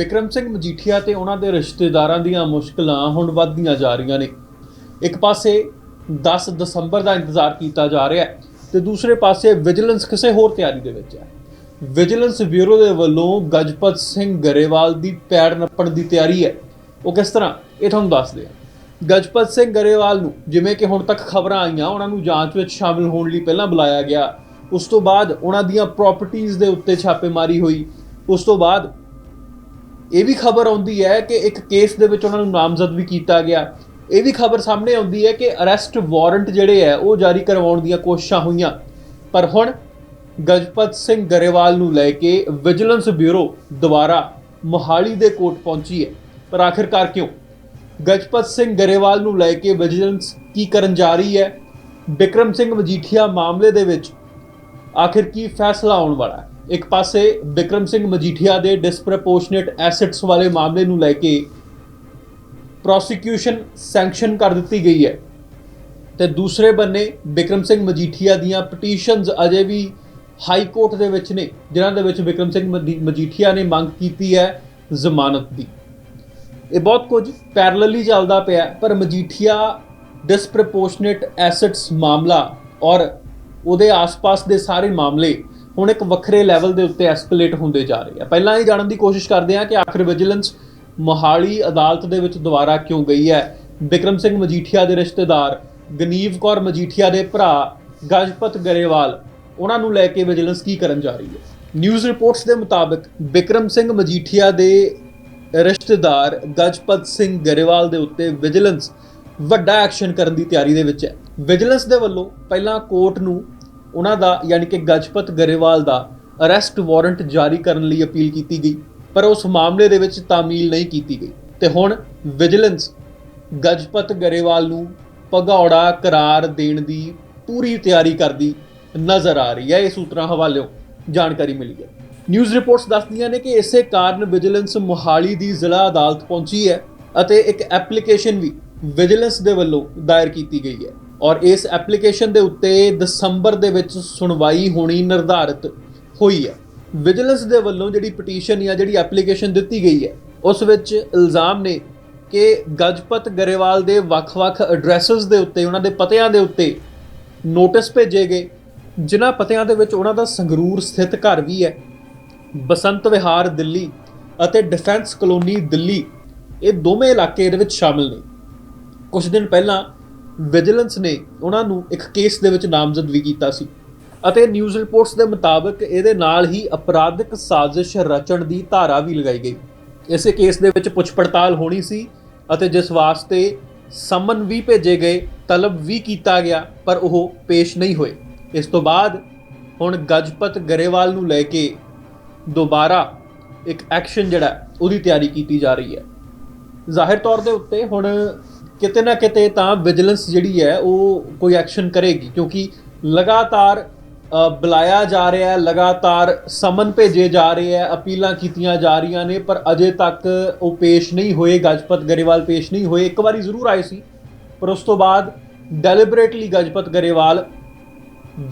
ਵਿਕਰਮ ਸਿੰਘ ਮਜੀਠੀਆ ਤੇ ਉਹਨਾਂ ਦੇ ਰਿਸ਼ਤੇਦਾਰਾਂ ਦੀਆਂ ਮੁਸ਼ਕਲਾਂ ਹੁਣ ਵੱਧਦੀਆਂ ਜਾ ਰਹੀਆਂ ਨੇ। ਇੱਕ ਪਾਸੇ 10 ਦਸੰਬਰ ਦਾ ਇੰਤਜ਼ਾਰ ਕੀਤਾ ਜਾ ਰਿਹਾ ਹੈ ਤੇ ਦੂਸਰੇ ਪਾਸੇ ਵਿਜੀਲੈਂਸ ਕਿਸੇ ਹੋਰ ਤਿਆਰੀ ਦੇ ਵਿੱਚ ਹੈ। ਵਿਜੀਲੈਂਸ ਬਿਊਰੋ ਦੇ ਵੱਲੋਂ ਗਜਪਤ ਸਿੰਘ ਗਰੇਵਾਲ ਦੀ ਪੈੜ ਨੱਪਣ ਦੀ ਤਿਆਰੀ ਹੈ। ਉਹ ਕਿਸ ਤਰ੍ਹਾਂ? ਇਹ ਤੁਹਾਨੂੰ ਦੱਸਦੇ ਹਾਂ ਗਜਪਤ ਸਿੰਘ ਗਰੇਵਾਲ ਨੂੰ ਜਿਵੇਂ ਕਿ ਹੁਣ ਤੱਕ ਖਬਰਾਂ ਆਈਆਂ, ਉਹਨਾਂ ਨੂੰ ਜਾਂਚ ਵਿੱਚ ਸ਼ਾਮਿਲ ਹੋਣ ਲਈ ਪਹਿਲਾਂ ਬੁਲਾਇਆ ਗਿਆ। ਉਸ ਤੋਂ ਬਾਅਦ ਉਹਨਾਂ ਦੀਆਂ ਪ੍ਰਾਪਰਟੀਆਂ ਦੇ ਉੱਤੇ ਛਾਪੇਮਾਰੀ ਹੋਈ। ਉਸ ਤੋਂ ਬਾਅਦ ਇਹ ਵੀ ਖਬਰ ਆਉਂਦੀ ਹੈ ਕਿ ਇੱਕ ਕੇਸ ਦੇ ਵਿੱਚ ਉਹਨਾਂ ਨੂੰ ਨਾਮਜ਼ਦ ਵੀ ਕੀਤਾ ਗਿਆ। ਇਹ ਵੀ ਖਬਰ ਸਾਹਮਣੇ ਆਉਂਦੀ ਹੈ ਕਿ ਅਰੈਸਟ ਵਾਰੰਟ ਜਿਹੜੇ ਹੈ, ਉਹ ਜਾਰੀ ਕਰਵਾਉਣ ਦੀਆਂ ਕੋਸ਼ਿਸ਼ਾਂ ਹੋਈਆਂ। ਪਰ ਹੁਣ ਗਜਪਤ ਸਿੰਘ ਗਰੇਵਾਲ ਨੂੰ ਲੈ ਕੇ ਵਿਜੀਲੈਂਸ ਬਿਊਰੋ ਦੁਬਾਰਾ ਮੋਹਾਲੀ ਦੇ ਕੋਰਟ ਪਹੁੰਚੀ ਹੈ। ਪਰ ਆਖਿਰਕਾਰ ਕਿਉਂ? ਗਜਪਤ ਸਿੰਘ ਗਰੇਵਾਲ ਨੂੰ ਲੈ ਕੇ ਵਿਜੀਲੈਂਸ ਕੀ ਕਰਨ ਜਾ ਰਹੀ ਹੈ? ਬਿਕਰਮ ਸਿੰਘ ਮਜੀਠੀਆ ਮਾਮਲੇ ਦੇ ਵਿੱਚ ਆਖਿਰ ਕੀ ਫੈਸਲਾ ਆਉਣ ਵਾਲਾ ਹੈ? ਇੱਕ ਪਾਸੇ ਵਿਕਰਮ ਸਿੰਘ ਮਜੀਠੀਆ ਦੇ ਡਿਸਪ੍ਰੋਪੋਰਸ਼ਨੇਟ ਐਸੈਟਸ ਵਾਲੇ ਮਾਮਲੇ ਨੂੰ ਲੈ ਕੇ ਪ੍ਰੋਸੀਕਿਊਸ਼ਨ ਸੈਂਕਸ਼ਨ ਕਰ ਦਿੱਤੀ ਗਈ ਹੈ। ਤੇ ਦੂਸਰੇ ਬੰਨੇ ਵਿਕਰਮ ਸਿੰਘ ਮਜੀਠੀਆ ਦੀਆਂ ਪਟੀਸ਼ਨਸ ਅਜੇ ਵੀ ਹਾਈ ਕੋਰਟ ਦੇ ਵਿੱਚ ਨੇ, ਜਿਨ੍ਹਾਂ ਦੇ ਵਿੱਚ ਵਿਕਰਮ ਸਿੰਘ ਮਜੀ- ਮਜੀਠੀਆ ਨੇ ਮੰਗ ਕੀਤੀ ਹੈ ਜ਼ਮਾਨਤ ਦੀ। ਇਹ ਬਹੁਤ ਕੁਝ ਪੈਰਲਲੀ ਚੱਲਦਾ ਪਿਆ, ਪਰ ਮਜੀਠੀਆ ਡਿਸਪ੍ਰੋਪੋਰਸ਼ਨੇਟ ਐਸੈਟਸ ਮਾਮਲਾ ਔਰ ਉਹਦੇ ਆਸ-ਪਾਸ ਦੇ ਸਾਰੇ ਮਾਮਲੇ ਹੁਣ ਇੱਕ ਵੱਖਰੇ ਲੈਵਲ ਦੇ ਉੱਤੇ ਐਸਕੇਲੇਟ ਹੁੰਦੇ ਜਾ ਰਹੇ ਆ। ਪਹਿਲਾਂ ਇਹ ਜਾਣਨ ਦੀ ਕੋਸ਼ਿਸ਼ ਕਰਦੇ ਆ ਕਿ ਆਖਰ ਵਿਜੀਲੈਂਸ ਮੋਹਾਲੀ ਅਦਾਲਤ ਦੇ ਵਿੱਚ ਦੁਬਾਰਾ ਕਿਉਂ ਗਈ ਹੈ? ਵਿਕਰਮ ਸਿੰਘ ਮਜੀਠੀਆ ਦੇ ਰਿਸ਼ਤੇਦਾਰ, ਗਨੀਵ ਕੌਰ ਮਜੀਠੀਆ ਦੇ ਭਰਾ, ਗਜਪਤ ਗਰੇਵਾਲ, ਉਹਨਾਂ ਨੂੰ ਲੈ ਕੇ ਵਿਜੀਲੈਂਸ ਕੀ ਕਰਨ ਜਾ ਰਹੀ ਹੈ? ਨਿਊਜ਼ ਰਿਪੋਰਟਸ ਦੇ ਮੁਤਾਬਕ ਵਿਕਰਮ ਸਿੰਘ ਮਜੀਠੀਆ ਦੇ ਰਿਸ਼ਤੇਦਾਰ, ਗਜਪਤ ਸਿੰਘ ਗਰੇਵਾਲ ਦੇ ਉੱਤੇ ਵਿਜੀਲੈਂਸ ਵੱਡਾ ਐਕਸ਼ਨ ਕਰਨ ਦੀ ਤਿਆਰੀ ਦੇ ਵਿੱਚ ਹੈ। ਵਿਜੀਲੈਂਸ ਦੇ ਵੱਲੋਂ ਪਹਿਲਾਂ ਕੋਰਟ ਨੂੰ ਉਹਨਾਂ ਦਾ ਯਾਨੀ ਕਿ ਗਜਪਤ ਗਰੇਵਾਲ ਦਾ ਅਰੈਸਟ ਵਾਰੰਟ ਜਾਰੀ ਕਰਨ ਲਈ ਅਪੀਲ ਕੀਤੀ ਗਈ, ਪਰ ਉਸ ਮਾਮਲੇ ਦੇ ਵਿੱਚ ਤਾਮੀਲ ਨਹੀਂ ਕੀਤੀ ਗਈ। ਤੇ ਹੁਣ ਵਿਜੀਲੈਂਸ ਗਜਪਤ ਗਰੇਵਾਲ ਨੂੰ ਭਗੌੜਾ ਕਰਾਰ ਦੇਣ ਦੀ ਪੂਰੀ ਤਿਆਰੀ ਕਰਦੀ ਨਜ਼ਰ ਆ ਰਹੀ ਹੈ। ਇਹ ਸੂਤਰਾਂ ਹਵਾਲਿਓਂ ਜਾਣਕਾਰੀ ਮਿਲੀ ਹੈ। ਨਿਊਜ਼ ਰਿਪੋਰਟਸ ਦੱਸਦੀਆਂ ਨੇ ਕਿ ਇਸੇ ਕਾਰਨ ਵਿਜੀਲੈਂਸ ਮੁਹਾਲੀ ਦੀ ਜ਼ਿਲ੍ਹਾ ਅਦਾਲਤ ਪਹੁੰਚੀ ਹੈ ਅਤੇ ਇੱਕ ਐਪਲੀਕੇਸ਼ਨ ਵੀ ਵਿਜੀਲੈਂਸ ਦੇ ਵੱਲੋਂ ਦਾਇਰ ਕੀਤੀ ਗਈ ਹੈ। ਔਰ ਇਸ ਐਪਲੀਕੇਸ਼ਨ ਦੇ ਉੱਤੇ ਦਸੰਬਰ ਦੇ ਵਿੱਚ ਸੁਣਵਾਈ ਹੋਣੀ ਨਿਰਧਾਰਿਤ ਹੋਈ ਹੈ। ਵਿਜੀਲੈਂਸ ਦੇ ਵੱਲੋਂ ਜਿਹੜੀ ਪਟੀਸ਼ਨ ਜਾਂ ਜਿਹੜੀ ਐਪਲੀਕੇਸ਼ਨ ਦਿੱਤੀ ਗਈ ਹੈ, ਉਸ ਵਿੱਚ ਇਲਜ਼ਾਮ ਨੇ ਕਿ ਗਜਪਤ ਗਰੇਵਾਲ ਦੇ ਵੱਖ-ਵੱਖ ਐਡਰੈਸਸ ਦੇ ਉੱਤੇ, ਉਹਨਾਂ ਦੇ ਪਤਿਆਂ ਦੇ ਉੱਤੇ ਨੋਟਿਸ ਭੇਜੇ ਗਏ, ਜਿਨ੍ਹਾਂ ਪਤਿਆਂ ਦੇ ਵਿੱਚ ਉਹਨਾਂ ਦਾ ਸੰਗਰੂਰ ਸਥਿਤ ਘਰ ਵੀ ਹੈ। ਬਸੰਤ ਵਿਹਾਰ, ਦਿੱਲੀ ਅਤੇ ਡਿਫੈਂਸ ਕਲੋਨੀ, ਦਿੱਲੀ, ਇਹ ਦੋਵੇਂ ਇਲਾਕੇ ਇਹਦੇ ਵਿੱਚ ਸ਼ਾਮਿਲ ਨੇ। ਕੁਝ ਦਿਨ ਪਹਿਲਾਂ ਵਿਜੀਲੈਂਸ ਨੇ ਉਹਨਾਂ ਨੂੰ ਇੱਕ ਕੇਸ ਦੇ ਵਿੱਚ ਨਾਮਜ਼ਦ ਵੀ ਕੀਤਾ ਸੀ। ਅਤੇ ਨਿਊਜ਼ ਰਿਪੋਰਟਸ ਦੇ ਮੁਤਾਬਕ ਇਹਦੇ ਨਾਲ ਹੀ ਅਪਰਾਧਿਕ ਸਾਜ਼ਿਸ਼ ਰਚਣ ਦੀ ਧਾਰਾ ਵੀ ਲਗਾਈ ਗਈ। ਇਸੇ ਕੇਸ ਦੇ ਵਿੱਚ ਪੁੱਛ ਪੜਤਾਲ ਹੋਣੀ ਸੀ ਅਤੇ ਜਿਸ ਵਾਸਤੇ ਸਮਨ ਵੀ ਭੇਜੇ ਗਏ, ਤਲਬ ਵੀ ਕੀਤਾ ਗਿਆ, ਪਰ ਉਹ ਪੇਸ਼ ਨਹੀਂ ਹੋਏ। ਇਸ ਤੋਂ ਬਾਅਦ ਹੁਣ ਗਜਪਤ ਗਰੇਵਾਲ ਨੂੰ ਲੈ ਕੇ ਦੁਬਾਰਾ ਇੱਕ ਐਕਸ਼ਨ ਜਿਹੜਾ, ਉਹਦੀ ਤਿਆਰੀ ਕੀਤੀ ਜਾ ਰਹੀ ਹੈ। ਜ਼ਾਹਿਰ ਤੌਰ ਦੇ ਉੱਤੇ ਹੁਣ ਕਿਤੇ ਨਾ ਕਿਤੇ ਤਾਂ ਵਿਜੀਲੈਂਸ ਜਿਹੜੀ ਹੈ ਉਹ ਕੋਈ ਐਕਸ਼ਨ ਕਰੇਗੀ, ਕਿਉਂਕਿ ਲਗਾਤਾਰ ਬੁਲਾਇਆ ਜਾ ਰਿਹਾ ਹੈ, ਲਗਾਤਾਰ ਸਮਨ ਭੇਜੇ ਜਾ ਰਹੇ ਹੈ, ਅਪੀਲਾਂ ਕੀਤੀਆਂ ਜਾ ਰਹੀਆਂ ਨੇ, ਪਰ ਅਜੇ ਤੱਕ ਉਹ ਪੇਸ਼ ਨਹੀਂ ਹੋਏ, ਗਜਪਤ ਗਰੇਵਾਲ ਪੇਸ਼ ਨਹੀਂ ਹੋਏ। ਇੱਕ ਵਾਰੀ ਜ਼ਰੂਰ ਆਏ ਸੀ, ਪਰ ਉਸ ਤੋਂ ਬਾਅਦ ਡੈਲੀਬਰੇਟਲੀ ਗਜਪਤ ਗਰੇਵਾਲ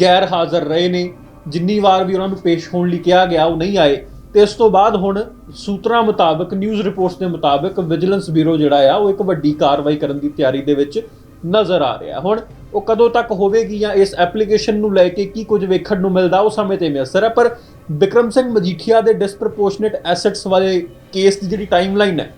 ਗੈਰ ਹਾਜ਼ਰ ਰਹੇ ਨੇ। ਜਿੰਨੀ ਵਾਰ ਵੀ ਉਹਨਾਂ ਨੂੰ ਪੇਸ਼ ਹੋਣ ਲਈ ਕਿਹਾ ਗਿਆ, ਉਹ ਨਹੀਂ ਆਏ। ਤੇ ਇਸ ਤੋਂ ਬਾਅਦ ਹੁਣ ਸੂਤਰਾਂ ਮੁਤਾਬਕ ਨਿਊਜ਼ ਰਿਪੋਰਟਸ ਦੇ ਮੁਤਾਬਕ ਵਿਜੀਲੈਂਸ ਬਿਊਰੋ ਜਿਹੜਾ ਆ, ਉਹ ਇੱਕ ਵੱਡੀ ਕਾਰਵਾਈ ਕਰਨ ਦੀ ਤਿਆਰੀ ਦੇ ਵਿੱਚ ਨਜ਼ਰ ਆ ਰਿਹਾ। ਹੁਣ ਉਹ ਕਦੋਂ ਤੱਕ ਹੋਵੇਗੀ ਜਾਂ ਇਸ ਐਪਲੀਕੇਸ਼ਨ ਨੂੰ ਲੈ ਕੇ ਕੀ ਕੁਝ ਵੇਖਣ ਨੂੰ ਮਿਲਦਾ, ਉਹ ਸਮੇਂ ਤੇ ਮਿਅਸਰ ਹੈ ਪਰ ਵਿਕਰਮ ਸਿੰਘ ਮਜੀਠੀਆ ਦੇ ਡਿਸਪ੍ਰੋਪੋਰਸ਼ਨੇਟ ਐਸੈਟਸ ਵਾਲੇ ਕੇਸ ਦੀ ਜਿਹੜੀ ਟਾਈਮਲਾਈਨ ਹੈ,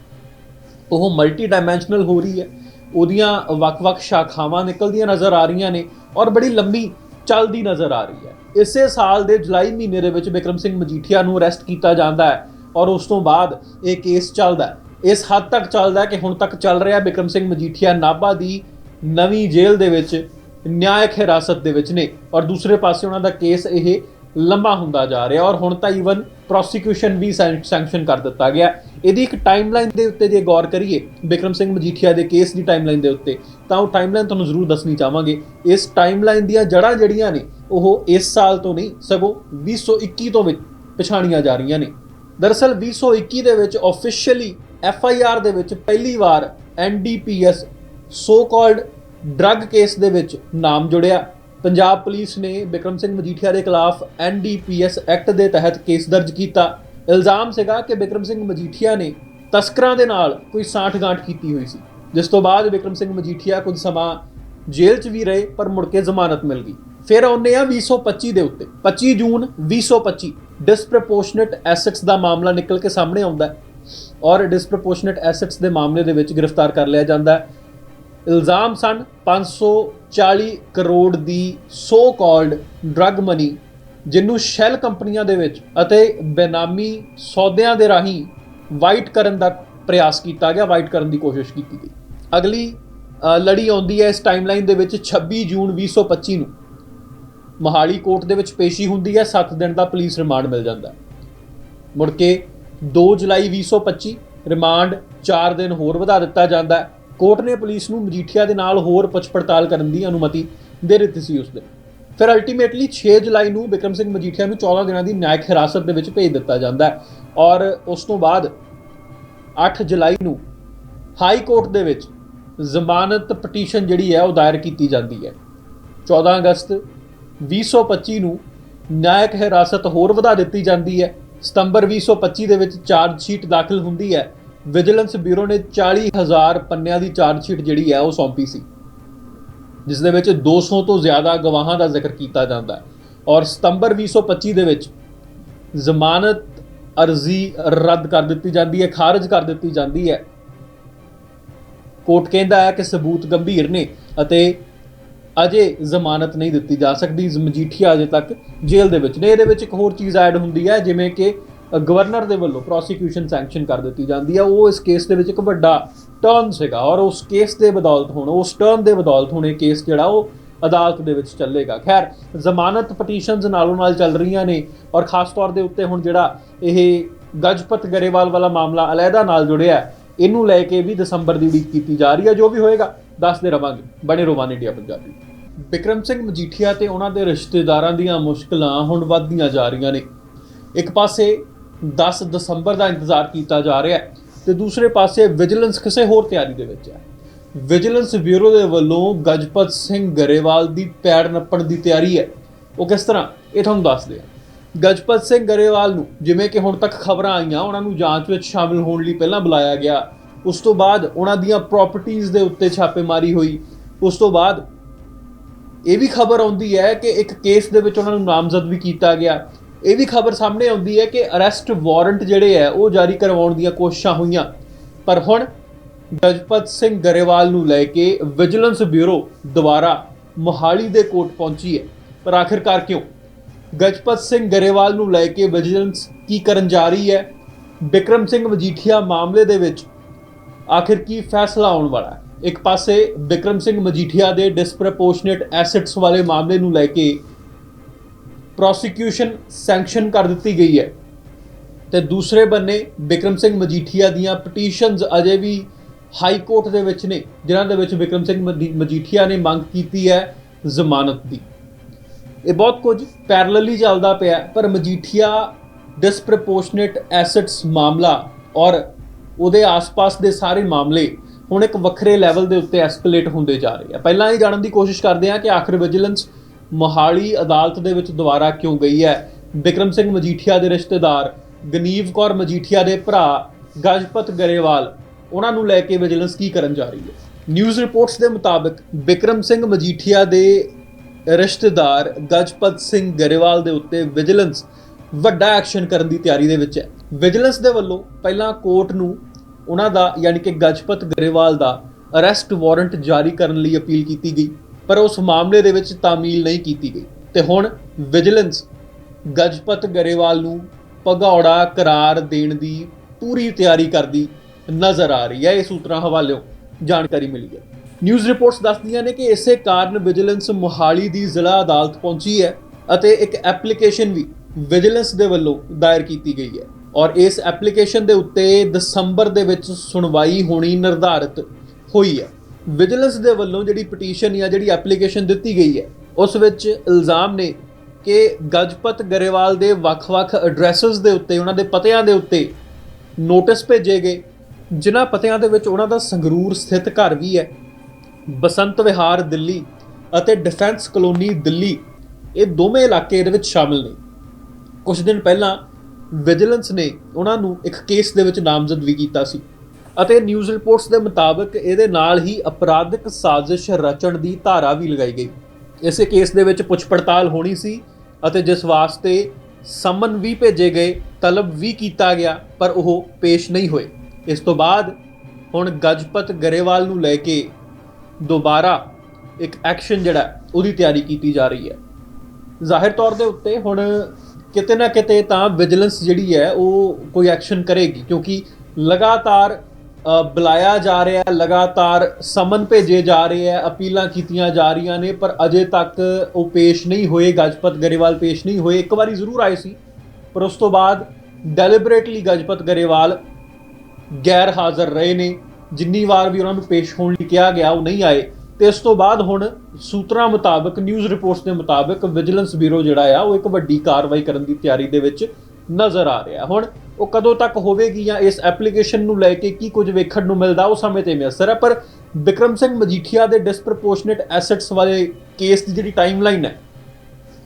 ਉਹ ਮਲਟੀ ਡਾਈਮੈਂਸ਼ਨਲ ਹੋ ਰਹੀ ਹੈ। ਉਹਦੀਆਂ ਵੱਖ-ਵੱਖ ਸ਼ਾਖਾਵਾਂ ਨਿਕਲਦੀਆਂ ਨਜ਼ਰ ਆ ਰਹੀਆਂ ਨੇ ਔਰ ਬੜੀ ਲੰਬੀ ਚੱਲਦੀ ਨਜ਼ਰ ਆ ਰਹੀ ਹੈ। ਇਸੇ ਸਾਲ ਦੇ ਜੁਲਾਈ ਮਹੀਨੇ ਦੇ ਵਿੱਚ ਵਿਕਰਮ ਸਿੰਘ ਮਜੀਠੀਆ ਨੂੰ ਅਰੈਸਟ ਕੀਤਾ ਜਾਂਦਾ ਹੈ ਔਰ ਉਸ ਤੋਂ ਬਾਅਦ ਇਹ ਕੇਸ ਚੱਲਦਾ ਹੈ। ਇਸ ਹੱਦ ਤੱਕ ਚੱਲਦਾ ਕਿ ਹੁਣ ਤੱਕ ਚੱਲ ਰਿਹਾ ਵਿਕਰਮ ਸਿੰਘ ਮਜੀਠੀਆ ਨਾਭਾ ਦੀ ਨਵੀਂ ਜੇਲ੍ਹ ਦੇ ਵਿੱਚ ਨਿਆਇਕ ਹਿਰਾਸਤ ਦੇ ਵਿੱਚ ਨੇ। ਔਰ ਦੂਸਰੇ ਪਾਸੇ ਉਹਨਾਂ ਦਾ ਕੇਸ ਇਹ ਲੰਬਾ ਹੁੰਦਾ ਜਾ ਰਿਹਾ ਔਰ ਹੁਣ ਤਾਂ ਈਵਨ ਪ੍ਰੋਸੀਕਿਊਸ਼ਨ ਵੀ ਸੈਂਕਸ਼ਨ ਕਰ ਦਿੱਤਾ ਗਿਆ। ਇਹਦੀ ਇੱਕ ਟਾਈਮਲਾਈਨ ਦੇ ਉੱਤੇ ਜੇ ਗੌਰ ਕਰੀਏ, ਬਿਕਰਮ ਸਿੰਘ ਮਜੀਠੀਆ ਦੇ ਕੇਸ ਦੀ ਟਾਈਮਲਾਈਨ ਦੇ ਉੱਤੇ, ਤਾਂ ਉਹ ਟਾਈਮਲਾਈਨ ਤੁਹਾਨੂੰ ਜ਼ਰੂਰ ਦੱਸਣੀ ਚਾਹਾਂਗੇ। ਇਸ ਟਾਈਮਲਾਈਨ ਦੀਆਂ ਜੜ੍ਹਾਂ ਜਿਹੜੀਆਂ ਨੇ, ਉਹ ਇਸ ਸਾਲ ਤੋਂ ਨਹੀਂ, ਸਗੋਂ 2021 ਤੋਂ ਵਿੱਚ ਪਛਾਣੀਆਂ ਜਾ ਰਹੀਆਂ ਨੇ। ਦਰਅਸਲ 2021 ਦੇ ਵਿੱਚ ਆਫੀਸ਼ੀਅਲੀ ਐਫ ਆਈ ਆਰ ਦੇ ਵਿੱਚ ਪਹਿਲੀ ਵਾਰ N D P S so called drug case ਦੇ ਵਿੱਚ ਨਾਮ ਜੁੜਿਆ। ਪੰਜਾਬ ਪੁਲਿਸ ਨੇ ਬਿਕਰਮ ਸਿੰਘ ਮਜੀਠੀਆ ਦੇ ਖਿਲਾਫ N D P S act ਦੇ ਤਹਿਤ ਕੇਸ ਦਰਜ ਕੀਤਾ। ਇਲਜ਼ਾਮ ਸੀਗਾ ਕਿ ਬਿਕਰਮ ਸਿੰਘ ਮਜੀਠੀਆ ਨੇ ਤਸਕਰਾਂ ਦੇ ਨਾਲ ਕੋਈ ਸਾਂਠ-ਗਾਂਠ ਕੀਤੀ ਹੋਈ ਸੀ। ਜਿਸ ਤੋਂ ਬਾਅਦ ਬਿਕਰਮ ਸਿੰਘ ਮਜੀਠੀਆ ਕੁਝ ਸਮਾਂ ਜੇਲ੍ਹ 'ਚ ਵੀ ਰਹੇ, ਪਰ ਮੁੜ ਕੇ ਜ਼ਮਾਨਤ ਮਿਲ ਗਈ। ਫਿਰ ਆਉਂਦੇ ਆ 225 ਦੇ ਉੱਤੇ। 25 ਜੂਨ 2025 ਡਿਸਪ੍ਰੋਪੋਰਸ਼ਨੇਟ ਐਸੈਟਸ ਦਾ ਮਾਮਲਾ ਨਿਕਲ ਕੇ ਸਾਹਮਣੇ ਆਉਂਦਾ ਔਰ ਡਿਸਪ੍ਰੋਪੋਰਸ਼ਨੇਟ ਐਸੈਟਸ ਦੇ ਮਾਮਲੇ ਦੇ ਵਿੱਚ ਗ੍ਰਿਫਤਾਰ ਕਰ ਲਿਆ ਜਾਂਦਾ ਹੈ। ਇਲਜ਼ਾਮ ਸਨ 540 ਕਰੋੜ ਦੀ ਸੋ ਕਾਲਡ ਡਰੱਗ ਮਨੀ ਜਿਹਨੂੰ ਸ਼ੈਲ ਕੰਪਨੀਆਂ ਦੇ ਵਿੱਚ ਅਤੇ ਬੇਨਾਮੀ ਸੌਦਿਆਂ ਦੇ ਰਾਹੀਂ ਵਾਈਟ ਕਰਨ ਦਾ ਪ੍ਰਯਾਸ ਕੀਤਾ ਗਿਆ, ਵਾਈਟ ਕਰਨ ਦੀ ਕੋਸ਼ਿਸ਼ ਕੀਤੀ ਗਈ। ਅਗਲੀ ਲੜੀ ਆਉਂਦੀ ਹੈ ਇਸ ਟਾਈਮਲਾਈਨ ਦੇ ਵਿੱਚ 26 ਜੂਨ 2025 ਨੂੰ। ਮਹਾਲੀ ਕੋਰਟ ਦੇ ਵਿੱਚ ਪੇਸ਼ੀ ਹੁੰਦੀ ਹੈ 7 ਦਿਨ ਦਾ ਪੁਲਿਸ ਰਿਮਾਂਡ ਮਿਲ ਜਾਂਦਾ ਮੁੜ ਕੇ 2 ਜੁਲਾਈ 2025 ਰਿਮਾਂਡ 4 ਦਿਨ ਹੋਰ ਵਧਾ ਦਿੱਤਾ ਜਾਂਦਾ ਹੈ। ਕੋਰਟ ਨੇ ਪੁਲਿਸ ਨੂੰ ਮਜੀਠੀਆ ਦੇ ਨਾਲ ਹੋਰ ਪੁੱਛ ਪੜਤਾਲ ਕਰਨ ਦੀ ਅਨੁਮਤੀ ਦੇ ਦਿੱਤੀ ਸੀ ਉਸ ਦਿਨ ਫਿਰ ਅਲਟੀਮੇਟਲੀ 6 ਜੁਲਾਈ ਨੂੰ ਬਿਕਰਮ ਸਿੰਘ ਮਜੀਠੀਆ ਨੂੰ 14 ਦਿਨਾਂ ਦੀ ਨਿਆਇਕ ਹਿਰਾਸਤ ਦੇ ਵਿੱਚ ਭੇਜ ਦਿੱਤਾ ਜਾਂਦਾ ਹੈ ਔਰ ਉਸ ਤੋਂ ਬਾਅਦ 8 ਜੁਲਾਈ ਨੂੰ ਹਾਈ ਕੋਰਟ ਦੇ ਵਿੱਚ ਜ਼ਮਾਨਤ ਪਟੀਸ਼ਨ ਜਿਹੜੀ ਹੈ ਉਹ ਦਾਇਰ ਕੀਤੀ ਜਾਂਦੀ ਹੈ। 14 ਅਗਸਤ 2025 ਨੂੰ ਨਿਆਇਕ ਹਿਰਾਸਤ ਹੋਰ ਵਧਾ ਦਿੱਤੀ ਜਾਂਦੀ ਹੈ। ਸਤੰਬਰ 2025 ਦੇ ਵਿੱਚ ਚਾਰਜ ਸ਼ੀਟ ਦਾਖਲ ਹੁੰਦੀ ਹੈ। ਵਿਜੀਲੈਂਸ ਬਿਊਰੋ ਨੇ 40000 ਪੰਨਿਆਂ ਦੀ ਚਾਰਜ ਸ਼ੀਟ ਜਿਹੜੀ ਹੈ ਉਹ ਸੌਂਪੀ ਸੀ, ਜਿਸ ਦੇ ਵਿੱਚ 200 ਤੋਂ ਜ਼ਿਆਦਾ ਗਵਾਹਾਂ ਦਾ ਜ਼ਿਕਰ ਕੀਤਾ ਜਾਂਦਾ ਹੈ। ਔਰ ਸਤੰਬਰ 2025 ਦੇ ਵਿੱਚ ਜ਼ਮਾਨਤ ਅਰਜ਼ੀ ਰੱਦ ਕਰ ਦਿੱਤੀ ਜਾਂਦੀ ਹੈ, ਖਾਰਜ ਕਰ ਦਿੱਤੀ ਜਾਂਦੀ ਹੈ। ਕੋਰਟ ਕਹਿੰਦਾ ਹੈ ਕਿ ਸਬੂਤ ਗੰਭੀਰ ਨੇ ਅਤੇ ਅਜੇ ਜ਼ਮਾਨਤ ਨਹੀਂ ਦਿੱਤੀ ਜਾ ਸਕਦੀ। ਮਜੀਠੀਆ ਅਜੇ ਤੱਕ ਜੇਲ੍ਹ ਦੇ ਵਿੱਚ ਨੇ। ਇਹਦੇ ਵਿੱਚ ਇੱਕ ਹੋਰ ਚੀਜ਼ ਐਡ ਹੁੰਦੀ ਹੈ, ਜਿਵੇਂ ਕਿ ਗਵਰਨਰ ਦੇ ਵੱਲੋਂ ਪ੍ਰੋਸੀਕਿਊਸ਼ਨ ਸੈਂਕਸ਼ਨ ਕਰ ਦਿੱਤੀ ਜਾਂਦੀ ਹੈ ਉਹ ਇਸ ਕੇਸ ਦੇ ਵਿੱਚ ਇੱਕ ਵੱਡਾ ਟਰਨ ਸੀਗਾ ਔਰ ਉਸ ਕੇਸ ਦੇ ਬਦੌਲਤ ਹੁਣ, ਉਸ ਟਰਨ ਦੇ ਬਦੌਲਤ ਹੁਣ ਇਹ ਕੇਸ ਜਿਹੜਾ ਉਹ ਅਦਾਲਤ ਦੇ ਵਿੱਚ ਚੱਲੇਗਾ। ਖੈਰ, ਜ਼ਮਾਨਤ ਪਟੀਸ਼ਨਸ ਨਾਲੋਂ ਨਾਲ ਚੱਲ ਰਹੀਆਂ ਨੇ ਔਰ ਖਾਸ ਤੌਰ ਦੇ ਉੱਤੇ ਹੁਣ ਜਿਹੜਾ ਇਹ ਗਜਪਤ ਗਰੇਵਾਲ ਵਾਲਾ ਮਾਮਲਾ ਅਲੈਦਾ ਨਾਲ ਜੁੜਿਆ ਇਹਨੂੰ ਲੈ ਕੇ ਵੀ ਦਸੰਬਰ ਦੀ ਉਡੀਕ ਕੀਤੀ ਜਾ ਰਹੀ ਹੈ, ਜੋ ਵੀ ਹੋਏਗਾ, ਦੱਸਦੇ ਰਵਾਂਗੇ। ਬਣੇ ਰੋਮਾਨ ਇੰਡੀਆ ਪੰਜਾਬੀ। ਬਿਕਰਮ ਸਿੰਘ ਮਜੀਠੀਆ ਤੇ ਉਹਨਾਂ ਦੇ ਰਿਸ਼ਤੇਦਾਰਾਂ ਦੀਆਂ ਮੁਸ਼ਕਲਾਂ ਹੁਣ ਵੱਧਦੀਆਂ ਜਾ ਰਹੀਆਂ ਨੇ। ਇੱਕ ਪਾਸੇ 10 ਦਸੰਬਰ ਦਾ ਇੰਤਜ਼ਾਰ ਕੀਤਾ ਜਾ ਰਿਹਾ ਹੈ ਤੇ ਦੂਸਰੇ ਪਾਸੇ ਵਿਜੀਲੈਂਸ ਕਿਸੇ ਹੋਰ ਤਿਆਰੀ ਦੇ ਵਿੱਚ ਹੈ। ਵਿਜੀਲੈਂਸ ਬਿਊਰੋ ਦੇ ਵੱਲੋਂ ਗਜਪਤ ਸਿੰਘ ਗਰੇਵਾਲ ਦੀ ਪੈੜ ਨੱਪਣ ਦੀ ਤਿਆਰੀ ਹੈ। ਉਹ ਕਿਸ ਤਰ੍ਹਾਂ? ਇਹ ਤੁਹਾਨੂੰ ਦੱਸਦੇ ਆ। ਗਜਪਤ ਸਿੰਘ ਗਰੇਵਾਲ ਨੂੰ ਜਿਵੇਂ ਕਿ ਹੁਣ ਤੱਕ ਖਬਰਾਂ ਆਈਆਂ, ਉਹਨਾਂ ਨੂੰ ਜਾਂਚ ਵਿੱਚ ਸ਼ਾਮਿਲ ਹੋਣ ਲਈ ਪਹਿਲਾਂ ਬੁਲਾਇਆ ਗਿਆ। ਉਸ ਤੋਂ ਬਾਅਦ ਉਹਨਾਂ ਦੀਆਂ ਪ੍ਰਾਪਰਟੀਆਂ ਦੇ ਉੱਤੇ ਛਾਪੇਮਾਰੀ ਹੋਈ। ਉਸ ਤੋਂ ਬਾਅਦ ਇਹ ਵੀ ਖਬਰ ਆਉਂਦੀ ਹੈ ਕਿ ਇੱਕ ਕੇਸ ਦੇ ਵਿੱਚ ਉਹਨਾਂ ਨੂੰ ਨਾਮਜ਼ਦ ਵੀ ਕੀਤਾ ਗਿਆ। ਇਹ ਵੀ ਖਬਰ ਸਾਹਮਣੇ ਆਉਂਦੀ ਹੈ ਕਿ ਅਰੈਸਟ ਵਾਰੰਟ ਜਿਹੜੇ ਹੈ, ਉਹ ਜਾਰੀ ਕਰਵਾਉਣ ਦੀਆਂ ਕੋਸ਼ਿਸ਼ਾਂ ਹੋਈਆਂ। ਪਰ ਹੁਣ ਗਜਪਤ ਸਿੰਘ ਗਰੇਵਾਲ ਨੂੰ ਲੈ ਕੇ ਵਿਜੀਲੈਂਸ ਬਿਊਰੋ ਦੁਆਰਾ ਮੋਹਾਲੀ ਦੇ ਕੋਰਟ ਪਹੁੰਚੀ ਹੈ। ਪਰ ਆਖਿਰਕਾਰ ਕਿਉਂ? ਗਜਪਤ ਸਿੰਘ ਗਰੇਵਾਲ ਨੂੰ ਲੈ ਕੇ ਵਿਜੀਲੈਂਸ ਕੀ ਕਰਨ ਜਾ ਰਹੀ ਹੈ? ਬਿਕਰਮ ਸਿੰਘ ਮਜੀਠੀਆ ਮਾਮਲੇ ਦੇ ਵਿੱਚ ਆਖਿਰ ਕੀ ਫੈਸਲਾ ਆਉਣ ਵਾਲਾ ਹੈ? ਇੱਕ ਪਾਸੇ ਬਿਕਰਮ ਸਿੰਘ ਮਜੀਠੀਆ ਦੇ ਡਿਸਪ੍ਰੋਪੋਰਸ਼ਨੇਟ ਐਸੈਟਸ ਵਾਲੇ ਮਾਮਲੇ ਨੂੰ ਲੈ ਕੇ ਪ੍ਰੋਸੀਕਿਊਸ਼ਨ ਸੈਂਕਸ਼ਨ ਕਰ ਦਿੱਤੀ ਗਈ ਹੈ। ਤੇ ਦੂਸਰੇ ਬੰਨੇ ਬਿਕਰਮ ਸਿੰਘ ਮਜੀਠੀਆ ਦੀਆਂ ਪਟੀਸ਼ਨਸ ਅਜੇ ਵੀ ਹਾਈ ਕੋਰਟ ਦੇ ਵਿੱਚ ਨੇ, ਜਿਨ੍ਹਾਂ ਦੇ ਵਿੱਚ ਬਿਕਰਮ ਸਿੰਘ ਮਜੀ- ਮਜੀਠੀਆ ਨੇ ਮੰਗ ਕੀਤੀ ਹੈ ਜ਼ਮਾਨਤ ਦੀ। ਇਹ ਬਹੁਤ ਕੁਝ ਪੈਰਲਲੀ ਚੱਲਦਾ ਪਿਆ ਪਰ ਮਜੀਠੀਆ ਡਿਸਪ੍ਰੋਪੋਰਸ਼ਨੇਟ ਐਸੈਟਸ ਮਾਮਲਾ ਔਰ ਉਹਦੇ ਆਸ-ਪਾਸ ਦੇ ਸਾਰੇ ਮਾਮਲੇ ਹੁਣ ਇੱਕ ਵੱਖਰੇ ਲੈਵਲ ਦੇ ਉੱਤੇ ਐਸਕੇਲੇਟ ਹੁੰਦੇ ਜਾ ਰਹੇ ਆ। ਪਹਿਲਾਂ ਇਹ ਜਾਣਨ ਦੀ ਕੋਸ਼ਿਸ਼ ਕਰਦੇ ਆ ਕਿ ਆਖਰ ਵਿਜੀਲੈਂਸ ਮੋਹਾਲੀ ਅਦਾਲਤ ਦੇ ਵਿੱਚ ਦੁਬਾਰਾ ਕਿਉਂ ਗਈ ਹੈ? ਬਿਕਰਮ ਸਿੰਘ ਮਜੀਠੀਆ ਦੇ ਰਿਸ਼ਤੇਦਾਰ, ਗਨੀਵ ਕੌਰ ਮਜੀਠੀਆ ਦੇ ਭਰਾ ਗਜਪਤ ਗਰੇਵਾਲ, ਉਹਨਾਂ ਨੂੰ ਲੈ ਕੇ ਵਿਜੀਲੈਂਸ ਕੀ ਕਰਨ ਜਾ ਰਹੀ ਹੈ? ਨਿਊਜ਼ ਰਿਪੋਰਟਸ ਦੇ ਮੁਤਾਬਕ ਬਿਕਰਮ ਸਿੰਘ ਮਜੀਠੀਆ ਦੇ ਰਿਸ਼ਤੇਦਾਰ ਗਜਪਤ ਸਿੰਘ ਗਰੇਵਾਲ ਦੇ ਉੱਤੇ ਵਿਜੀਲੈਂਸ ਵੱਡਾ ਐਕਸ਼ਨ ਕਰਨ ਦੀ ਤਿਆਰੀ ਦੇ ਵਿੱਚ ਹੈ। ਵਿਜੀਲੈਂਸ ਦੇ ਵੱਲੋਂ ਪਹਿਲਾਂ ਕੋਰਟ ਨੂੰ ਉਹਨਾਂ ਦਾ, ਯਾਨੀ ਕਿ ਗਜਪਤ ਗਰੇਵਾਲ ਦਾ ਅਰੈਸਟ ਵਾਰੰਟ ਜਾਰੀ ਕਰਨ ਲਈ ਅਪੀਲ ਕੀਤੀ ਗਈ। ਪਰ ਉਸ ਮਾਮਲੇ ਦੇ ਵਿੱਚ ਤਾਮੀਲ ਨਹੀਂ ਕੀਤੀ ਗਈ। ਤੇ ਹੁਣ ਵਿਜੀਲੈਂਸ ਗਜਪਤ ਗਰੇਵਾਲ ਨੂੰ ਭਗੌੜਾ ਕਰਾਰ ਦੇਣ ਦੀ ਪੂਰੀ ਤਿਆਰੀ ਕਰਦੀ ਨਜ਼ਰ ਆ ਰਹੀ ਹੈ। ਇਹ ਸੂਤਰਾਂ ਹਵਾਲਿਓ ਜਾਣਕਾਰੀ ਮਿਲੀ ਹੈ। ਨਿਊਜ਼ ਰਿਪੋਰਟਸ ਦੱਸਦੀਆਂ ਨੇ ਕਿ ਇਸੇ ਕਾਰਨ ਵਿਜੀਲੈਂਸ ਮੋਹਾਲੀ ਦੀ ਜ਼ਿਲ੍ਹਾ ਅਦਾਲਤ ਪਹੁੰਚੀ ਹੈ ਅਤੇ ਇੱਕ ਐਪਲੀਕੇਸ਼ਨ ਵੀ ਵਿਜੀਲੈਂਸ ਦੇ ਵੱਲੋਂ ਦਾਇਰ ਕੀਤੀ ਗਈ ਹੈ ਔਰ ਇਸ ਐਪਲੀਕੇਸ਼ਨ ਦੇ ਉੱਤੇ ਦਸੰਬਰ ਦੇ ਵਿੱਚ ਸੁਣਵਾਈ ਹੋਣੀ ਨਿਰਧਾਰਿਤ ਹੋਈ ਹੈ। ਵਿਜੀਲੈਂਸ ਦੇ ਵੱਲੋਂ ਜਿਹੜੀ ਪਟੀਸ਼ਨ ਜਾਂ ਜਿਹੜੀ ਐਪਲੀਕੇਸ਼ਨ ਦਿੱਤੀ ਗਈ ਹੈ, ਉਸ ਵਿੱਚ ਇਲਜ਼ਾਮ ਨੇ ਕਿ ਗਜਪਤ ਗਰੇਵਾਲ ਦੇ ਵੱਖ-ਵੱਖ ਐਡਰੈਸਸ ਦੇ ਉੱਤੇ, ਉਹਨਾਂ ਦੇ ਪਤਿਆਂ ਦੇ ਉੱਤੇ ਨੋਟਿਸ ਭੇਜੇ ਗਏ, ਜਿਨ੍ਹਾਂ ਪਤਿਆਂ ਦੇ ਵਿੱਚ ਉਹਨਾਂ ਦਾ ਸੰਗਰੂਰ ਸਥਿਤ ਘਰ ਵੀ ਹੈ। ਬਸੰਤ ਵਿਹਾਰ, ਦਿੱਲੀ ਅਤੇ ਡਿਫੈਂਸ ਕਲੋਨੀ ਦਿੱਲੀ, ਇਹ ਦੋਵੇਂ ਇਲਾਕੇ ਇਹਦੇ ਵਿੱਚ ਸ਼ਾਮਿਲ ਨੇ। ਕੁਝ ਦਿਨ ਪਹਿਲਾਂ ਵਿਜੀਲੈਂਸ ਨੇ ਉਹਨਾਂ ਨੂੰ ਇੱਕ ਕੇਸ ਦੇ ਵਿੱਚ ਨਾਮਜ਼ਦ ਵੀ ਕੀਤਾ ਸੀ। ਅਤੇ ਨਿਊਜ਼ ਰਿਪੋਰਟਸ ਦੇ ਮੁਤਾਬਕ ਇਹਦੇ ਨਾਲ ਹੀ ਅਪਰਾਧਿਕ ਸਾਜ਼ਿਸ਼ ਰਚਣ ਦੀ ਧਾਰਾ ਵੀ ਲਗਾਈ ਗਈ। ਇਸੇ ਕੇਸ ਦੇ ਵਿੱਚ ਪੁੱਛ ਪੜਤਾਲ ਹੋਣੀ ਸੀ ਅਤੇ ਜਿਸ ਵਾਸਤੇ ਸਮਨ ਵੀ ਭੇਜੇ ਗਏ, ਤਲਬ ਵੀ ਕੀਤਾ ਗਿਆ, ਪਰ ਉਹ ਪੇਸ਼ ਨਹੀਂ ਹੋਏ। ਇਸ ਤੋਂ ਬਾਅਦ ਹੁਣ ਗਜਪਤ ਗਰੇਵਾਲ ਨੂੰ ਲੈ ਕੇ ਦੁਬਾਰਾ ਇੱਕ ਐਕਸ਼ਨ ਜਿਹੜਾ, ਉਹਦੀ ਤਿਆਰੀ ਕੀਤੀ ਜਾ ਰਹੀ ਹੈ। ਜ਼ਾਹਿਰ ਤੌਰ ਦੇ ਉੱਤੇ ਹੁਣ ਕਿਤੇ ਨਾ ਕਿਤੇ ਤਾਂ ਵਿਜੀਲੈਂਸ ਜਿਹੜੀ ਹੈ, ਉਹ ਕੋਈ ਐਕਸ਼ਨ ਕਰੇਗੀ, ਕਿਉਂਕਿ ਲਗਾਤਾਰ ਬੁਲਾਇਆ ਜਾ ਰਿਹਾ ਹੈ, ਲਗਾਤਾਰ ਸਮਨ ਭੇਜੇ ਜਾ ਰਹੇ ਹੈ, ਅਪੀਲਾਂ ਕੀਤੀਆਂ ਜਾ ਰਹੀਆਂ ਨੇ, ਪਰ ਅਜੇ ਤੱਕ ਉਹ ਪੇਸ਼ ਨਹੀਂ ਹੋਏ, ਗਜਪਤ ਗਰੇਵਾਲ ਪੇਸ਼ ਨਹੀਂ ਹੋਏ। ਇੱਕ ਵਾਰੀ ਜ਼ਰੂਰ ਆਏ ਸੀ, ਪਰ ਉਸ ਤੋਂ ਬਾਅਦ ਡੈਲੀਬਰੇਟਲੀ ਗਜਪਤ ਗਰੇਵਾਲ ਗੈਰ ਹਾਜ਼ਰ ਰਹੇ ਨੇ। ਜਿੰਨੀ ਵਾਰ ਵੀ ਉਹਨਾਂ ਨੂੰ ਪੇਸ਼ ਹੋਣ ਲਈ ਕਿਹਾ ਗਿਆ, ਉਹ ਨਹੀਂ ਆਏ। ਤੇ ਇਸ ਤੋਂ ਬਾਅਦ ਹੁਣ ਸੂਤਰਾਂ ਮੁਤਾਬਕ ਨਿਊਜ਼ ਰਿਪੋਰਟਸ ਦੇ ਮੁਤਾਬਕ ਵਿਜੀਲੈਂਸ ਬਿਊਰੋ ਜਿਹੜਾ ਆ, ਉਹ ਇੱਕ ਵੱਡੀ ਕਾਰਵਾਈ ਕਰਨ ਦੀ ਤਿਆਰੀ ਦੇ ਵਿੱਚ ਨਜ਼ਰ ਆ ਰਿਹਾ। ਹੁਣ ਉਹ ਕਦੋਂ ਤੱਕ ਹੋਵੇਗੀ ਜਾਂ ਇਸ ਐਪਲੀਕੇਸ਼ਨ ਨੂੰ ਲੈ ਕੇ ਕੀ ਕੁਝ ਵੇਖਣ ਨੂੰ ਮਿਲਦਾ, ਉਹ ਸਮੇਂ ਤੇ ਮਿਅਸਰ ਹੈ ਪਰ ਵਿਕਰਮ ਸਿੰਘ ਮਜੀਠੀਆ ਦੇ ਡਿਸਪ੍ਰੋਪੋਰਸ਼ਨੇਟ ਐਸੈਟਸ ਵਾਲੇ ਕੇਸ ਦੀ ਜਿਹੜੀ ਟਾਈਮਲਾਈਨ ਹੈ,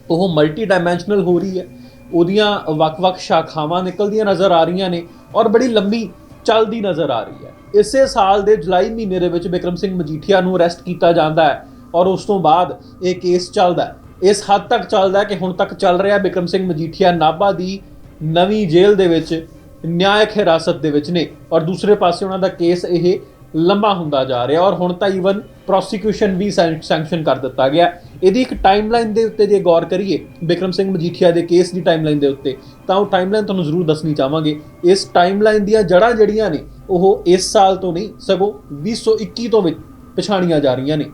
ਉਹ ਮਲਟੀ ਡਾਈਮੈਂਸ਼ਨਲ ਹੋ ਰਹੀ ਹੈ। ਉਹਦੀਆਂ ਵੱਖ-ਵੱਖ ਸ਼ਾਖਾਵਾਂ ਨਿਕਲਦੀਆਂ ਨਜ਼ਰ ਆ ਰਹੀਆਂ ਨੇ ਔਰ ਬੜੀ ਲੰਬੀ ਚੱਲਦੀ ਨਜ਼ਰ ਆ ਰਹੀ ਹੈ। ਇਸੇ ਸਾਲ ਦੇ ਜੁਲਾਈ ਮਹੀਨੇ ਦੇ ਵਿੱਚ ਵਿਕਰਮ ਸਿੰਘ ਮਜੀਠੀਆ ਨੂੰ ਅਰੈਸਟ ਕੀਤਾ ਜਾਂਦਾ ਹੈ ਔਰ ਉਸ ਤੋਂ ਬਾਅਦ ਇਹ ਕੇਸ ਚੱਲਦਾ ਇਸ ਹੱਦ ਤੱਕ ਚੱਲਦਾ ਕਿ ਹੁਣ ਤੱਕ ਚੱਲ ਰਿਹਾ ਵਿਕਰਮ ਸਿੰਘ ਮਜੀਠੀਆ ਨਾਭਾ ਦੀ ਨਵੀਂ ਜੇਲ੍ਹ ਦੇ ਵਿੱਚ ਨਿਆਇਕ ਹਿਰਾਸਤ ਦੇ ਵਿੱਚ ਨੇ ਔਰ ਦੂਸਰੇ ਪਾਸੇ ਉਹਨਾਂ ਦਾ ਕੇਸ ਇਹ ਲੰਬਾ ਹੁੰਦਾ ਜਾ ਰਿਹਾ ਔਰ ਹੁਣ ਤਾਂ ਈਵਨ ਪ੍ਰੋਸੀਕਿਊਸ਼ਨ ਵੀ ਸੈਂਕਸ਼ਨ ਕਰ ਦਿੱਤਾ ਗਿਆ। ਇਹਦੀ ਇੱਕ ਟਾਈਮਲਾਈਨ ਦੇ ਉੱਤੇ ਜੇ ਗੌਰ ਕਰੀਏ, ਬਿਕਰਮ ਸਿੰਘ ਮਜੀਠੀਆ ਦੇ ਕੇਸ ਦੀ ਟਾਈਮਲਾਈਨ ਦੇ ਉੱਤੇ, ਤਾਂ ਉਹ ਟਾਈਮਲਾਈਨ ਤੁਹਾਨੂੰ ਜ਼ਰੂਰ ਦੱਸਣੀ ਚਾਹਾਂਗੇ। ਇਸ ਟਾਈਮਲਾਈਨ ਦੀਆਂ ਜੜ੍ਹਾਂ ਜਿਹੜੀਆਂ ਨੇ, ਉਹ ਇਸ ਸਾਲ ਤੋਂ ਨਹੀਂ, ਸਗੋਂ 2021 ਤੋਂ ਵਿੱਚ ਪਛਾਣੀਆਂ ਜਾ ਰਹੀਆਂ ਨੇ।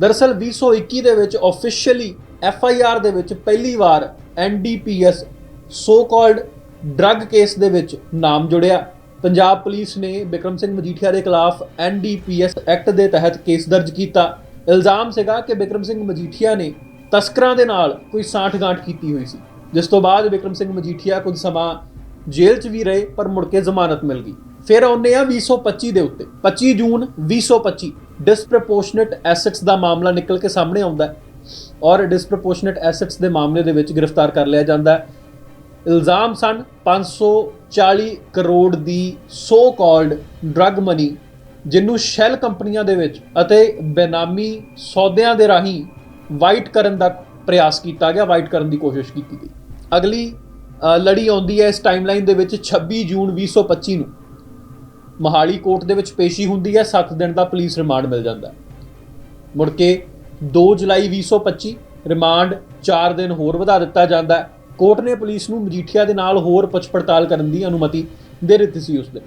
ਦਰਅਸਲ 2021 ਦੇ ਵਿੱਚ ਆਫੀਸ਼ੀਅਲੀ ਐਫ ਆਈ ਆਰ ਦੇ ਵਿੱਚ ਪਹਿਲੀ ਵਾਰ N D P S so called drug case ਦੇ ਵਿੱਚ ਨਾਮ ਜੁੜਿਆ। ਪੰਜਾਬ ਪੁਲਿਸ ਨੇ ਬਿਕਰਮ ਸਿੰਘ ਮਜੀਠੀਆ ਦੇ ਖਿਲਾਫ N D P S act ਦੇ ਤਹਿਤ ਕੇਸ ਦਰਜ ਕੀਤਾ। ਇਲਜ਼ਾਮ ਸੀਗਾ ਕਿ ਬਿਕਰਮ ਸਿੰਘ ਮਜੀਠੀਆ ਨੇ ਤਸਕਰਾਂ ਦੇ ਨਾਲ ਕੋਈ ਸਾਂਠ-ਗਾਂਠ ਕੀਤੀ ਹੋਈ ਸੀ। ਜਿਸ ਤੋਂ ਬਾਅਦ ਬਿਕਰਮ ਸਿੰਘ ਮਜੀਠੀਆ ਕੁਝ ਸਮਾਂ ਜੇਲ੍ਹ 'ਚ ਵੀ ਰਹੇ, ਪਰ ਮੁੜ ਕੇ ਜ਼ਮਾਨਤ ਮਿਲ ਗਈ। ਫਿਰ ਆਉਂਦੇ ਆ 225 ਦੇ ਉੱਤੇ। 25 ਜੂਨ 2025 ਡਿਸਪ੍ਰੋਪੋਰਸ਼ਨੇਟ ਐਸੈਟਸ ਦਾ ਮਾਮਲਾ ਨਿਕਲ ਕੇ ਸਾਹਮਣੇ ਆਉਂਦਾ ਔਰ ਡਿਸਪ੍ਰੋਪੋਰਸ਼ਨੇਟ ਐਸੈਟਸ ਦੇ ਮਾਮਲੇ ਦੇ ਵਿੱਚ ਗ੍ਰਿਫਤਾਰ ਕਰ ਲਿਆ ਜਾਂਦਾ ਹੈ। ਇਲਜ਼ਾਮ ਸਨ 540 ਕਰੋੜ ਦੀ ਸੋ ਕਾਲਡ ਡਰੱਗ ਮਨੀ ਜਿਹਨੂੰ ਸ਼ੈਲ ਕੰਪਨੀਆਂ ਦੇ ਵਿੱਚ ਅਤੇ ਬੇਨਾਮੀ ਸੌਦਿਆਂ ਦੇ ਰਾਹੀਂ ਵਾਈਟ ਕਰਨ ਦਾ ਪ੍ਰਯਾਸ ਕੀਤਾ ਗਿਆ, ਵਾਈਟ ਕਰਨ ਦੀ ਕੋਸ਼ਿਸ਼ ਕੀਤੀ ਗਈ। ਅਗਲੀ ਲੜੀ ਆਉਂਦੀ ਹੈ ਇਸ ਟਾਈਮਲਾਈਨ ਦੇ ਵਿੱਚ 26 ਜੂਨ 2025 ਨੂੰ। ਮਹਾਲੀ ਕੋਰਟ ਦੇ ਵਿੱਚ ਪੇਸ਼ੀ ਹੁੰਦੀ ਹੈ 7 ਦਿਨ ਦਾ ਪੁਲਿਸ ਰਿਮਾਂਡ ਮਿਲ ਜਾਂਦਾ। ਮੁੜ ਕੇ 2 ਜੁਲਾਈ 2025 ਰਿਮਾਂਡ 4 ਦਿਨ ਹੋਰ ਵਧਾ ਦਿੱਤਾ ਜਾਂਦਾ ਹੈ। ਕੋਰਟ ਨੇ ਪੁਲਿਸ ਨੂੰ ਮਜੀਠੀਆ ਦੇ ਨਾਲ ਹੋਰ ਪੁੱਛ ਪੜਤਾਲ ਕਰਨ ਦੀ ਅਨੁਮਤੀ ਦੇ ਦਿੱਤੀ ਸੀ ਉਸ ਦਿਨ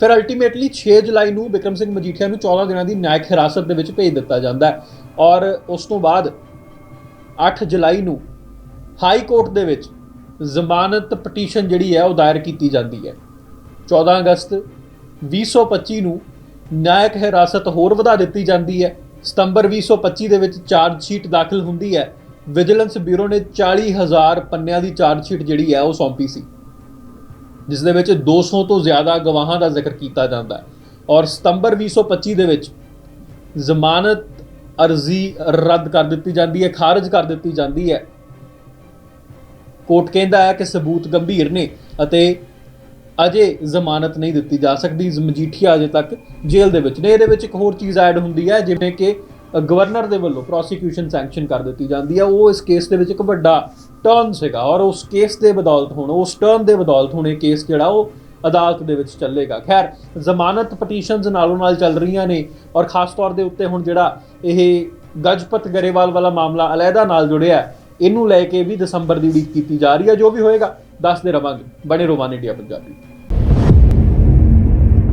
ਫਿਰ ਅਲਟੀਮੇਟਲੀ 6 ਜੁਲਾਈ ਨੂੰ ਬਿਕਰਮ ਸਿੰਘ ਮਜੀਠੀਆ ਨੂੰ 14 ਦਿਨਾਂ ਦੀ ਨਿਆਇਕ ਹਿਰਾਸਤ ਦੇ ਵਿੱਚ ਭੇਜ ਦਿੱਤਾ ਜਾਂਦਾ ਹੈ ਔਰ ਉਸ ਤੋਂ ਬਾਅਦ 8 ਜੁਲਾਈ ਨੂੰ ਹਾਈ ਕੋਰਟ ਦੇ ਵਿੱਚ ਜ਼ਮਾਨਤ ਪਟੀਸ਼ਨ ਜਿਹੜੀ ਹੈ ਉਹ ਦਾਇਰ ਕੀਤੀ ਜਾਂਦੀ ਹੈ। 14 ਅਗਸਤ 2025 ਨੂੰ ਨਿਆਇਕ ਹਿਰਾਸਤ ਹੋਰ ਵਧਾ ਦਿੱਤੀ ਜਾਂਦੀ ਹੈ। ਸਤੰਬਰ 2025 ਦੇ ਵਿੱਚ ਚਾਰਜ ਸ਼ੀਟ ਦਾਖਲ ਹੁੰਦੀ ਹੈ। ਵਿਜੀਲੈਂਸ ਬਿਊਰੋ ਨੇ 40000 ਪੰਨਿਆਂ ਦੀ ਚਾਰਜ ਸ਼ੀਟ ਜਿਹੜੀ ਹੈ ਉਹ ਸੌਂਪੀ ਸੀ, ਜਿਸ ਦੇ ਵਿੱਚ 200 ਤੋਂ ਜ਼ਿਆਦਾ ਗਵਾਹਾਂ ਦਾ ਜ਼ਿਕਰ ਕੀਤਾ ਜਾਂਦਾ ਹੈ। ਔਰ ਸਤੰਬਰ 2025 ਦੇ ਵਿੱਚ ਜ਼ਮਾਨਤ ਅਰਜ਼ੀ ਰੱਦ ਕਰ ਦਿੱਤੀ ਜਾਂਦੀ ਹੈ, ਖਾਰਜ ਕਰ ਦਿੱਤੀ ਜਾਂਦੀ ਹੈ। ਕੋਰਟ ਕਹਿੰਦਾ ਹੈ ਕਿ ਸਬੂਤ ਗੰਭੀਰ ਨੇ ਅਤੇ ਅਜੇ ਜ਼ਮਾਨਤ ਨਹੀਂ ਦਿੱਤੀ ਜਾ ਸਕਦੀ, ਮਜੀਠੀਆ ਅਜੇ ਤੱਕ ਜੇਲ੍ਹ ਦੇ ਵਿੱਚ ਨੇ। ਇਹਦੇ ਵਿੱਚ ਇੱਕ ਹੋਰ ਚੀਜ਼ ਐਡ ਹੁੰਦੀ ਹੈ, ਜਿਵੇਂ ਕਿ ਗਵਰਨਰ ਦੇ ਵੱਲੋਂ ਪ੍ਰੋਸੀਕਿਊਸ਼ਨ ਸੈਂਕਸ਼ਨ ਕਰ ਦਿੱਤੀ ਜਾਂਦੀ ਹੈ ਉਹ ਇਸ ਕੇਸ ਦੇ ਵਿੱਚ ਇੱਕ ਵੱਡਾ ਟਰਨ ਸੀਗਾ ਔਰ ਉਸ ਕੇਸ ਦੇ ਬਦੌਲਤ ਹੁਣ, ਉਸ ਟਰਨ ਦੇ ਬਦੌਲਤ ਹੁਣ ਇਹ ਕੇਸ ਜਿਹੜਾ ਉਹ ਅਦਾਲਤ ਦੇ ਵਿੱਚ ਚੱਲੇਗਾ। ਖੈਰ, ਜ਼ਮਾਨਤ ਪਟੀਸ਼ਨਸ ਨਾਲੋਂ ਨਾਲ ਚੱਲ ਰਹੀਆਂ ਨੇ ਔਰ ਖਾਸ ਤੌਰ ਦੇ ਉੱਤੇ ਹੁਣ ਜਿਹੜਾ ਇਹ ਗਜਪਤ ਗਰੇਵਾਲ ਵਾਲਾ ਮਾਮਲਾ ਅਲੈਦਾ ਨਾਲ ਜੁੜਿਆ ਇਹਨੂੰ ਲੈ ਕੇ ਵੀ ਦਸੰਬਰ ਦੀ ਉਡੀਕ ਕੀਤੀ ਜਾ ਰਹੀ ਹੈ, ਜੋ ਵੀ ਹੋਏਗਾ, ਦੱਸਦੇ ਰਵਾਂਗੇ। ਬਣੇ ਰੋਮਾਨ ਇੰਡੀਆ ਪੰਜਾਬੀ।